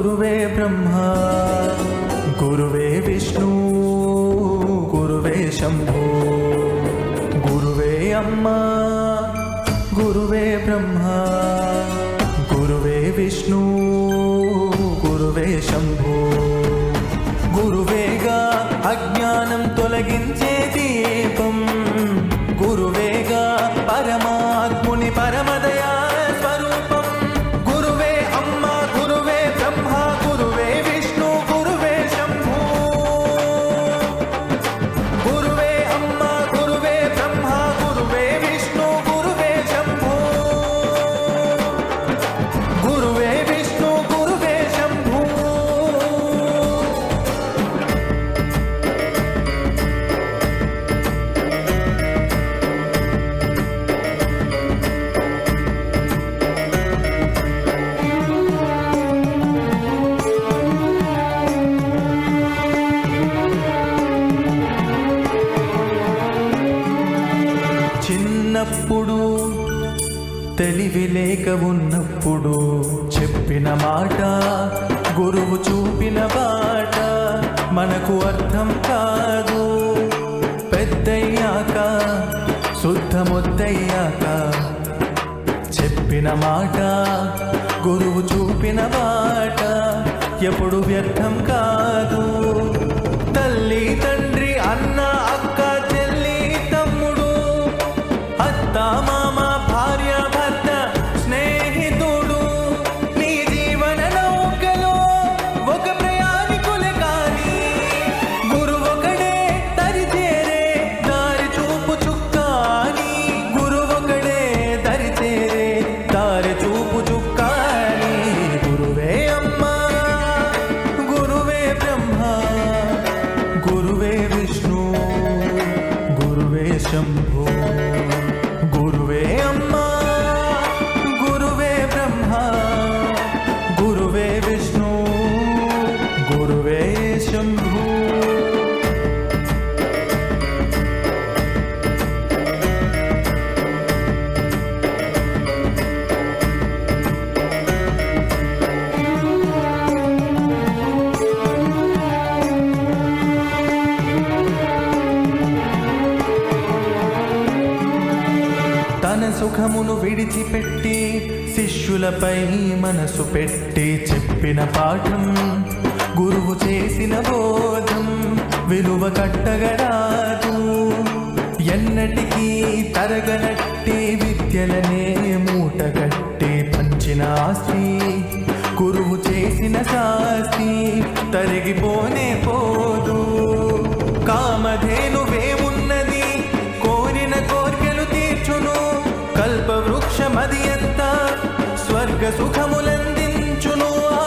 गुरुवे ब्रह्मा गुरुवे विष्णु गुरुवे शम्भो गुरुवे अम्मा गुरुवे ब्रह्मा गुरुवे विष्णु गुरुवे शम्भो गुरुवेगा अज्ञानं तोलगिञ्चे చిన్నప్పుడు తెలివి లేక ఉన్నప్పుడు చెప్పిన మాట గురువు చూపిన బాట మనకు అర్థం కాదు. పెద్దయ్యాక శుద్ధమొద్దయ్యాక చెప్పిన మాట గురువు చూపిన బాట ఎప్పుడు వ్యర్థం కాదు. మన సుఖమును విడిచిపెట్టి శిష్యులపై మనసు పెట్టి చెప్పిన పాఠం గురువు చేసిన బోధం విలువ కట్టగరాదు ఎన్నటికీ తరగనట్టి విద్యలనే మూటగట్టి పంచిన ఆస్తి గురువు చేసిన శాస్తి తరిగి సుఖములందించును ఆ